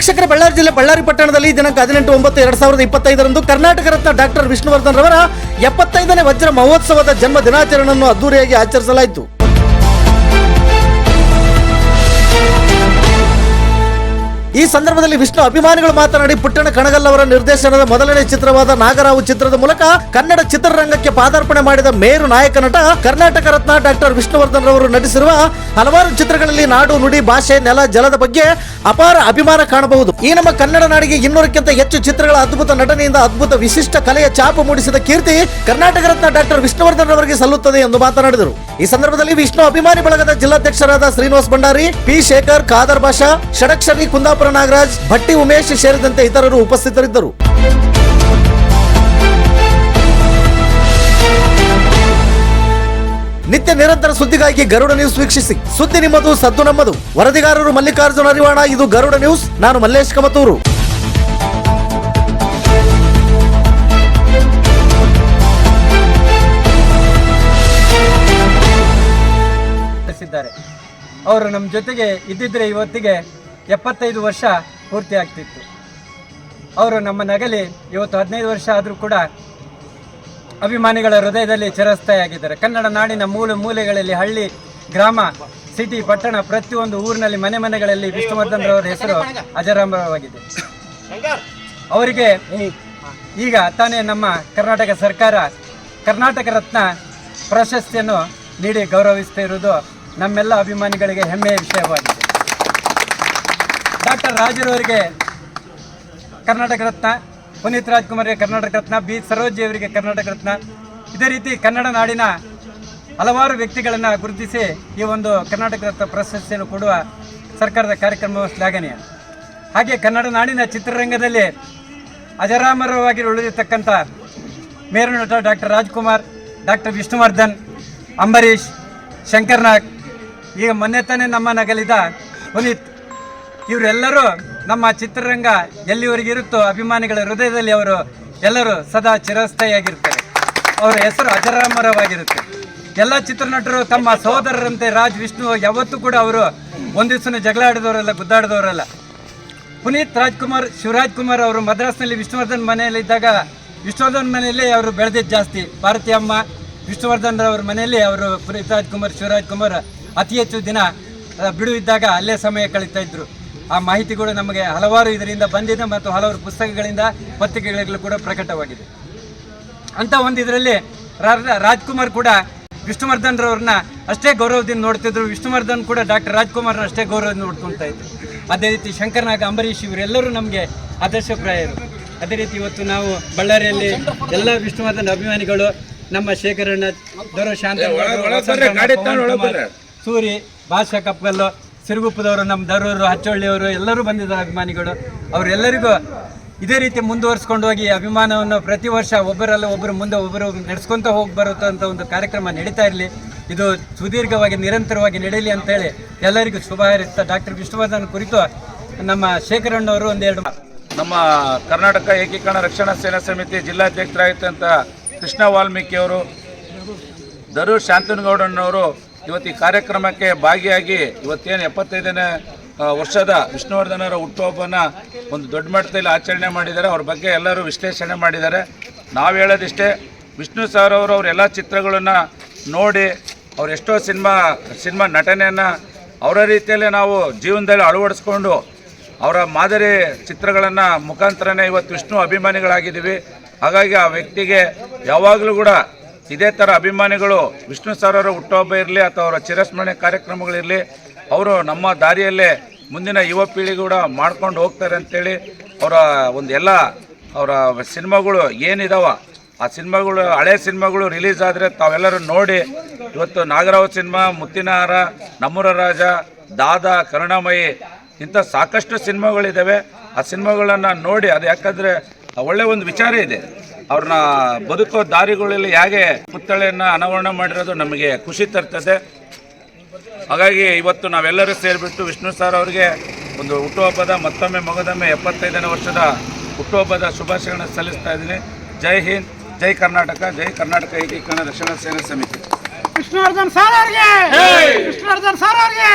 ವೀಕ್ಷಕರ ಬಳ್ಳಾರಿ ಜಿಲ್ಲೆ ಬಳ್ಳಾರಿ ಪಟ್ಟಣದಲ್ಲಿ ದಿನಾಂಕ ಹದಿನೆಂಟು, ಒಂಬತ್ತು, ಎರಡ್ ಸಾವಿರದ ಇಪ್ಪತ್ತೈದರಂದು ಕರ್ನಾಟಕ ರತ್ನ ಡಾಕ್ಟರ್ ವಿಷ್ಣುವರ್ಧನ್ ರವರ ಎಪ್ಪತ್ತೈದನೇ ವಜ್ರ ಮಹೋತ್ಸವದ ಜನ್ಮ ದಿನಾಚರಣೆಯನ್ನು ಅದ್ದೂರಿಯಾಗಿ ಆಚರಿಸಲಾಯಿತು. ಈ ಸಂದರ್ಭದಲ್ಲಿ ವಿಷ್ಣು ಅಭಿಮಾನಿಗಳು ಮಾತನಾಡಿ ಪುಟ್ಟಣ ಕಣಗಲ್ ಅವರ ನಿರ್ದೇಶನದ ಮೊದಲನೇ ಚಿತ್ರವಾದ ನಾಗರಾವು ಚಿತ್ರದ ಮೂಲಕ ಕನ್ನಡ ಚಿತ್ರರಂಗಕ್ಕೆ ಪಾದಾರ್ಪಣೆ ಮಾಡಿದ ಮೇರು ನಾಯಕ ನಟ, ಕರ್ನಾಟಕ ರತ್ನ ಡಾಕ್ಟರ್ ವಿಷ್ಣುವರ್ಧನ್ ರವರು ನಟಿಸಿರುವ ಹಲವಾರು ಚಿತ್ರಗಳಲ್ಲಿ ನಾಡು, ನುಡಿ, ಭಾಷೆ, ನೆಲ, ಜಲದ ಬಗ್ಗೆ ಅಪಾರ ಅಭಿಮಾನ ಕಾಣಬಹುದು. ಈ ನಮ್ಮ ಕನ್ನಡ ನಾಡಿಗೆ ಇನ್ನೂರಕ್ಕಿಂತ ಹೆಚ್ಚು ಚಿತ್ರಗಳ ಅದ್ಭುತ ನಟನೆಯಿಂದ ಅದ್ಭುತ ವಿಶಿಷ್ಟ ಕಲೆಯ ಛಾಪು ಮೂಡಿಸಿದ ಕೀರ್ತಿ ಕರ್ನಾಟಕ ರತ್ನ ಡಾಕ್ಟರ್ ವಿಷ್ಣುವರ್ಧನ್ ಅವರಿಗೆ ಸಲ್ಲುತ್ತದೆ ಎಂದು ಮಾತನಾಡಿದರು. ಈ ಸಂದರ್ಭದಲ್ಲಿ ವಿಷ್ಣು ಅಭಿಮಾನಿ ಬಳಗದ ಜಿಲ್ಲಾಧ್ಯಕ್ಷರಾದ ಶ್ರೀನಿವಾಸ್ ಭಂಡಾರಿ, ಪಿ ಶೇಖರ್, ಖಾದರ್ ಭಾಷಾ ಷಡಕ್ಷರಿ ಕುಂದಾಪುರ ನಾಗರಾಜ್, ಭಟ್ಟಿ ಉಮೇಶ್ ಸೇರಿದಂತೆ ಇತರರು ಉಪಸ್ಥಿತರಿದ್ದರು. ನಿತ್ಯ ನಿರಂತರ ಸುದ್ದಿಗಾಗಿ ಗರುಡ ನ್ಯೂಸ್ ವೀಕ್ಷಿಸಿ. ಸುದ್ದಿ ನಿಮ್ಮದು, ಸದ್ದು ನಮ್ಮದು. ವರದಿಗಾರರು ಮಲ್ಲಿಕಾರ್ಜುನ ಅರಿವಾಣ ಇದು ಗರುಡ ನ್ಯೂಸ್. ನಾನು ಮಲ್ಲೇಶ್ ಕಮತೂರು. ನಡೆಸಿದ್ದಾರೆ ಅವರು ನಮ್ಮ ಜೊತೆಗೆ ಇದ್ದಿದ್ರೆ ಇವತ್ತಿಗೆ ಎಪ್ಪತ್ತೈದು ವರ್ಷ ಪೂರ್ತಿ ಆಗ್ತಿತ್ತು. ಅವರು ನಮ್ಮ ನಗಲಿ ಇವತ್ತು ಹದಿನೈದು ವರ್ಷ ಆದರೂ ಕೂಡ ಅಭಿಮಾನಿಗಳ ಹೃದಯದಲ್ಲಿ ಚಿರಸ್ಥಾಯಿಯಾಗಿದ್ದಾರೆ. ಕನ್ನಡ ನಾಡಿನ ಮೂಲೆ ಮೂಲೆಗಳಲ್ಲಿ ಹಳ್ಳಿ, ಗ್ರಾಮ, ಸಿಟಿ, ಪಟ್ಟಣ ಪ್ರತಿಯೊಂದು ಊರಿನಲ್ಲಿ ಮನೆ ಮನೆಗಳಲ್ಲಿ ವಿಷ್ಣುವರ್ಧನ್ ರವರ ಹೆಸರು ಅಜರಾಮರವಾಗಿದೆ. ಅವರಿಗೆ ಈಗ ತಾನೇ ನಮ್ಮ ಕರ್ನಾಟಕ ಸರ್ಕಾರ, ಕರ್ನಾಟಕ ರತ್ನ ಪ್ರಶಸ್ತಿಯನ್ನು ನೀಡಿ ಗೌರವಿಸ್ತಾ ಇರುವುದು ನಮ್ಮೆಲ್ಲ ಅಭಿಮಾನಿಗಳಿಗೆ ಹೆಮ್ಮೆಯ ವಿಷಯವಾಗಿದೆ. ಡಾಕ್ಟರ್ ರಾಜರವರಿಗೆ ಕರ್ನಾಟಕ ರತ್ನ, ಪುನೀತ್ ರಾಜ್ಕುಮಾರ್ಗೆ ಕರ್ನಾಟಕ ರತ್ನ, ಬಿ ಸರೋಜಿ ಅವರಿಗೆ ಕರ್ನಾಟಕ ರತ್ನ. ಇದೇ ರೀತಿ ಕನ್ನಡ ನಾಡಿನ ಹಲವಾರು ವ್ಯಕ್ತಿಗಳನ್ನು ಗುರುತಿಸಿ ಈ ಒಂದು ಕರ್ನಾಟಕ ರತ್ನ ಪ್ರಶಸ್ತಿಯನ್ನು ಕೊಡುವ ಸರ್ಕಾರದ ಕಾರ್ಯಕ್ರಮ ಶ್ಲಾಘನೀಯ. ಹಾಗೆ ಕನ್ನಡ ನಾಡಿನ ಚಿತ್ರರಂಗದಲ್ಲಿ ಅಜರಾಮರವಾಗಿ ಉಳಿದಿರ್ತಕ್ಕಂಥ ಮೇರು ನಟ ಡಾಕ್ಟರ್ ರಾಜ್ಕುಮಾರ್, ಡಾಕ್ಟರ್ ವಿಷ್ಣುವರ್ಧನ್, ಅಂಬರೀಷ್, ಶಂಕರ್ನಾಗ್ ಈಗ ಮೊನ್ನೆ ತಾನೇ ನಮ್ಮ ನಗಲಿದ ಪುನೀತ್, ಇವರೆಲ್ಲರೂ ನಮ್ಮ ಚಿತ್ರರಂಗ ಎಲ್ಲಿವರೆಗೆ ಇರುತ್ತೋ ಅಭಿಮಾನಿಗಳ ಹೃದಯದಲ್ಲಿ ಅವರು ಎಲ್ಲರೂ ಸದಾ ಚಿರಸ್ಥಾಯಿಯಾಗಿರ್ತಾರೆ. ಅವರ ಹೆಸರು ಅಜರಾಮರವಾಗಿರುತ್ತೆ. ಎಲ್ಲ ಚಿತ್ರನಟರು ತಮ್ಮ ಸಹೋದರರಂತೆ ರಾಜ್, ವಿಷ್ಣು ಯಾವತ್ತೂ ಕೂಡ ಅವರು ಒಂದಿವ್ಸನ ಜಗಳ ಆಡಿದವರಲ್ಲ, ಗುದ್ದಾಡಿದವರಲ್ಲ. ಪುನೀತ್, ರಾಜ್ಕುಮಾರ್, ಶಿವರಾಜ್ ಕುಮಾರ್ ಅವರು ಮದ್ರಾಸ್ನಲ್ಲಿ ವಿಷ್ಣುವರ್ಧನ್ ಮನೆಯಲ್ಲಿದ್ದಾಗ ವಿಷ್ಣುವರ್ಧನ್ ಮನೆಯಲ್ಲಿ ಅವರು ಬೆಳೆದಿದ್ದು ಜಾಸ್ತಿ. ಭಾರತೀಯಮ್ಮ, ವಿಷ್ಣುವರ್ಧನ್ ಅವರ ಮನೆಯಲ್ಲಿ ಅವರು ಪುನೀತ್, ರಾಜ್ಕುಮಾರ್, ಶಿವರಾಜ್ ಕುಮಾರ್ ಅತಿ ಹೆಚ್ಚು ದಿನ ಬಿಡು ಇದ್ದಾಗ ಅಲ್ಲೇ ಸಮಯ ಕಳೀತಾ ಇದ್ರು. ಆ ಮಾಹಿತಿಗಳು ನಮಗೆ ಹಲವಾರು ಇದರಿಂದ ಬಂದಿದೆ ಮತ್ತು ಹಲವಾರು ಪುಸ್ತಕಗಳಿಂದ ಪತ್ರಿಕೆಗಳಲ್ಲೂ ಕೂಡ ಪ್ರಕಟವಾಗಿದೆ. ಅಂತ ಒಂದು ಇದರಲ್ಲಿ ರಾಜ್ಕುಮಾರ್ ಕೂಡ ವಿಷ್ಣುವರ್ಧನ್ ರವ್ರನ್ನ ಅಷ್ಟೇ ಗೌರವದಿಂದ ನೋಡ್ತಿದ್ರು. ವಿಷ್ಣುವರ್ಧನ್ ಕೂಡ ಡಾಕ್ಟರ್ ರಾಜ್ಕುಮಾರ್ನ ಅಷ್ಟೇ ಗೌರವದಿಂದ ನೋಡ್ಕೊತಾ ಇದ್ರು. ಅದೇ ರೀತಿ ಶಂಕರ್ನಾಗ್ ಅಂಬರೀಷ್ ಇವರೆಲ್ಲರೂ ನಮಗೆ ಆದರ್ಶಪ್ರಾಯರು. ಅದೇ ರೀತಿ ಇವತ್ತು ನಾವು ಬಳ್ಳಾರಿಯಲ್ಲಿ ಎಲ್ಲ ವಿಷ್ಣುವರ್ಧನ್ ಅಭಿಮಾನಿಗಳು ನಮ್ಮ ಶೇಖರಣ್ಣ ದೊರ ಶಾಂತ ಸೂರಿ, ಭಾಷಾ ಕಪ್ಪಲ್ಲು, ಸಿರುಗುಪ್ಪದವರು, ನಮ್ಮ ದರೂರು ಹಚ್ಚೊಳ್ಳಿಯವರು, ಎಲ್ಲರೂ ಬಂದಿದ್ದಾರೆ ಅಭಿಮಾನಿಗಳು. ಅವರೆಲ್ಲರಿಗೂ ಇದೇ ರೀತಿ ಮುಂದುವರಿಸ್ಕೊಂಡು ಹೋಗಿ ಅಭಿಮಾನವನ್ನು ಪ್ರತಿ ವರ್ಷ ಒಬ್ಬರಲ್ಲ ಒಬ್ಬರು ಮುಂದೆ ಒಬ್ಬರು ನಡೆಸ್ಕೊಂತ ಹೋಗಿ ಬರುತ್ತಂಥ ಒಂದು ಕಾರ್ಯಕ್ರಮ ನಡೀತಾ ಇರಲಿ. ಇದು ಸುದೀರ್ಘವಾಗಿ ನಿರಂತರವಾಗಿ ನಡೆಯಲಿ ಅಂತೇಳಿ ಎಲ್ಲರಿಗೂ ಶುಭ ಹಾರೈಸ್ತಾ ಡಾಕ್ಟರ್ ವಿಷ್ಣುವರ್ಧನ್ ಕುರಿತು ನಮ್ಮ ಶೇಖರಣ್ಣವರು ಒಂದೆರಡು ನಮ್ಮ ಕರ್ನಾಟಕ ಏಕೀಕರಣ ರಕ್ಷಣಾ ಸೇನಾ ಸಮಿತಿ ಜಿಲ್ಲಾಧ್ಯಕ್ಷರಾಗಿದ್ದಂಥ ಕೃಷ್ಣ ವಾಲ್ಮೀಕಿ ಅವರು ದರು ಶಾಂತನಗೌಡನವರು ಇವತ್ತು ಈ ಕಾರ್ಯಕ್ರಮಕ್ಕೆ ಭಾಗಿಯಾಗಿ ಇವತ್ತೇನು ಎಪ್ಪತ್ತೈದನೇ ವರ್ಷದ ವಿಷ್ಣುವರ್ಧನರ ಹುಟ್ಟುಹಬ್ಬನ ಒಂದು ದೊಡ್ಡ ಮಟ್ಟದಲ್ಲಿ ಆಚರಣೆ ಮಾಡಿದ್ದಾರೆ. ಅವ್ರ ಬಗ್ಗೆ ಎಲ್ಲರೂ ವಿಶ್ಲೇಷಣೆ ಮಾಡಿದ್ದಾರೆ. ನಾವು ಹೇಳೋದಿಷ್ಟೇ, ವಿಷ್ಣು ಸರ್ ಅವರು ಅವ್ರ ಎಲ್ಲ ಚಿತ್ರಗಳನ್ನು ನೋಡಿ ಅವ್ರು ಎಷ್ಟೋ ಸಿನಿಮಾ ಸಿನಿಮಾ ನಟನೆಯನ್ನು ಅವರ ರೀತಿಯಲ್ಲೇ ನಾವು ಜೀವನದಲ್ಲಿ ಅಳವಡಿಸ್ಕೊಂಡು ಅವರ ಮಾದರಿ ಚಿತ್ರಗಳನ್ನು ಮುಖಾಂತರನೇ ಇವತ್ತು ವಿಷ್ಣು ಅಭಿಮಾನಿಗಳಾಗಿದ್ದೀವಿ. ಹಾಗಾಗಿ ಆ ವ್ಯಕ್ತಿಗೆ ಯಾವಾಗಲೂ ಕೂಡ ಇದೇ ಥರ ಅಭಿಮಾನಿಗಳು ವಿಷ್ಣು ಸರ್ ಅವರ ಹುಟ್ಟುಹಬ್ಬ ಇರಲಿ ಅಥವಾ ಅವರ ಚಿರಸ್ಮರಣೆ ಕಾರ್ಯಕ್ರಮಗಳಿರಲಿ ಅವರು ನಮ್ಮ ದಾರಿಯಲ್ಲೇ ಮುಂದಿನ ಯುವ ಪೀಳಿಗೆ ಕೂಡ ಮಾಡ್ಕೊಂಡು ಹೋಗ್ತಾರೆ ಅಂತೇಳಿ ಅವರ ಒಂದು ಎಲ್ಲ ಅವರ ಸಿನಿಮಾಗಳು ಏನಿದಾವ, ಆ ಸಿನಿಮಾಗಳು, ಹಳೆ ಸಿನಿಮಾಗಳು ರಿಲೀಸ್ ಆದರೆ ತಾವೆಲ್ಲರೂ ನೋಡಿ, ಇವತ್ತು ನಾಗರಾವ್ ಸಿನಿಮಾ, ಮುತ್ತಿನಹಾರ, ನಮ್ಮೂರ ರಾಜ, ದಾದಾ, ಕರುಣಾಮಯಿ, ಇಂಥ ಸಾಕಷ್ಟು ಸಿನಿಮಾಗಳಿದ್ದಾವೆ ಆ ಸಿನಿಮಾಗಳನ್ನು ನೋಡಿ, ಅದು ಯಾಕಂದರೆ ಒಳ್ಳೆ ಒಂದು ವಿಚಾರ ಇದೆ. ಅವ್ರನ್ನ ಬದುಕೋ ದಾರಿಗಳಲ್ಲಿ ಹೇಗೆ ಪುತ್ಥಳಿಯನ್ನು ಅನಾವರಣ ಮಾಡಿರೋದು ನಮಗೆ ಖುಷಿ ತರ್ತದೆ. ಹಾಗಾಗಿ ಇವತ್ತು ನಾವೆಲ್ಲರೂ ಸೇರಿಬಿಟ್ಟು ವಿಷ್ಣು ಸರ್ ಅವರಿಗೆ ಒಂದು ಹುಟ್ಟುಹಬ್ಬದ ಮತ್ತೊಮ್ಮೆ ಮಗದೊಮ್ಮೆ ಎಪ್ಪತ್ತೈದನೇ ವರ್ಷದ ಹುಟ್ಟುಹಬ್ಬದ ಶುಭಾಶಯಗಳನ್ನು ಸಲ್ಲಿಸ್ತಾ ಇದ್ದೀನಿ. ಜೈ ಹಿಂದ್ ಜೈ ಕರ್ನಾಟಕ ಜೈ ಕರ್ನಾಟಕ ಏಕೀಕರಣ ರಕ್ಷಣಾ ಸೇನಾ ಸಮಿತಿ. ವಿಷ್ಣುವರ್ಧನ್ ಸಾರ್ ಅವರಿಗೆ! ವಿಷ್ಣುವರ್ಧನ್ ಸರ್ ಅವ್ರಿಗೆ!